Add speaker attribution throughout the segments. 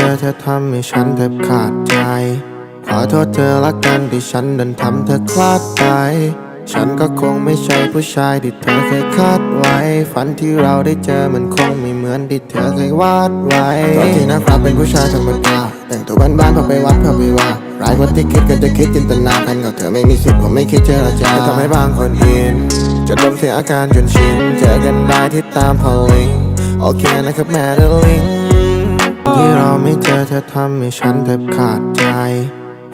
Speaker 1: เจอเธอทำให้ฉันแทบขาดใจ ขอโทษเธอละกันที่ฉันดันทำเธอคลาดไป ฉันก็คงไม่ใช่ผู้ชายที่เธอเคยคาดไว้ ฝันที่เราได้เจอมันคงไม่เหมือนที่เธอเคยวาดไว้ตอนที่นะครับเป็นผู้ชายธรรมดาแต่งตัวบ้านๆพอไปวัดพอไปว่าร้ายกว่าที่คิดก็จะคิดจินตนาการกับเธอไม่มีสิทธิ์ผมไม่คิดเจรจาจะทำให้บางคนอินจะลมเสียอาการจนชินเจอกันได้ที่ตามพอลิงโอเคนะครับแม่เดลิง ไม่เจอเธอทำให้ฉันแทบขาดใจ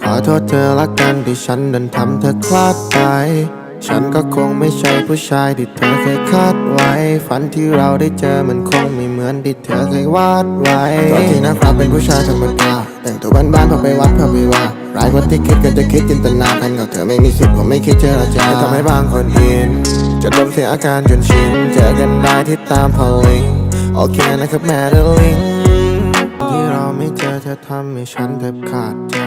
Speaker 1: ขอโทษเธอละกันที่ฉันดันทำเธอคลาดไป ฉันก็คงไม่ใช่ผู้ชายที่เธอเคยคาดไว้ ฝันที่เราได้เจอมันคงไม่เหมือนที่เธอเคยวาดไว้ตอนที่นะครับเป็นผู้ชายธรรมดาแต่งตัวบ้านๆพอไปวัดพอไปว่าร้ายกว่าที่คิดก็จะคิดจินตนาการกับเธอไม่มีสิทธิ์ผมไม่คิดเจรจาจะทำให้บางคนอินจะลมเสียอาการจนชินเจอกันได้ที่ตามพอลิงโอเคนะครับแม่เดลิง เจอเธอทำให้ฉันแทบขาดใจ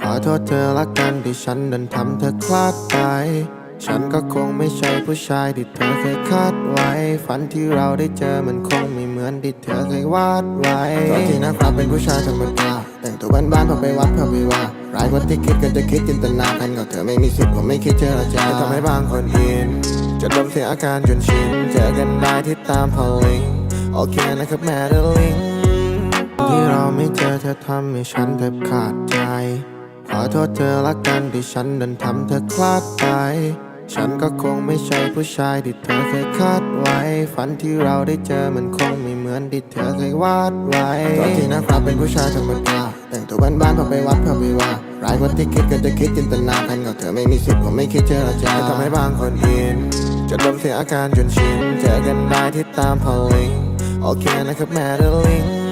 Speaker 1: ขอโทษเธอละกันที่ฉันดันทำเธอคลาดไป ฉันก็คงไม่ใช่ผู้ชายที่เธอเคยคาดไว้ ฝันที่เราได้เจอมันคงไม่เหมือนที่เธอเคยวาดไว้ตอนที่นะครับเป็นผู้ชายธรรมดาแต่งตัวบ้านๆพอไปวัดพอไปว่าร้ายกว่าที่คิดก็จะคิดจินตนาการกับเธอไม่มีสิทธิ์ผมไม่คิดเจรจาจะทำให้บางคนอินจะลมเสียอาการจนชินเจอกันได้ที่ตามพอลิงโอเคนะครับแม่เดลิงที่เราไม่เจอเธอทำให้ฉันแทบขาดใจ ขอโทษเธอละกันที่ฉันดันทำเธอคลาดไป ฉันก็คงไม่ใช่ผู้ชายที่เธอเคยคาดไว้ ฝันที่เราได้เจอมันคงไม่เหมือนที่เธอเคยวาดไว้ตอนที่นะครับเป็นผู้ชายธรรมดาแต่งตัวบ้านๆพอไปวัดพอไปว่าร้ายกว่าที่คิดก็จะคิดจินตนาการกับเธอไม่มีสิทธิ์ผมไม่คิดเจรจะทำให้บางคนอินจะลมเสียอาการจนชินเจอกันได้ที่ตามพอลิงโอเคนะครับแม่เดลิง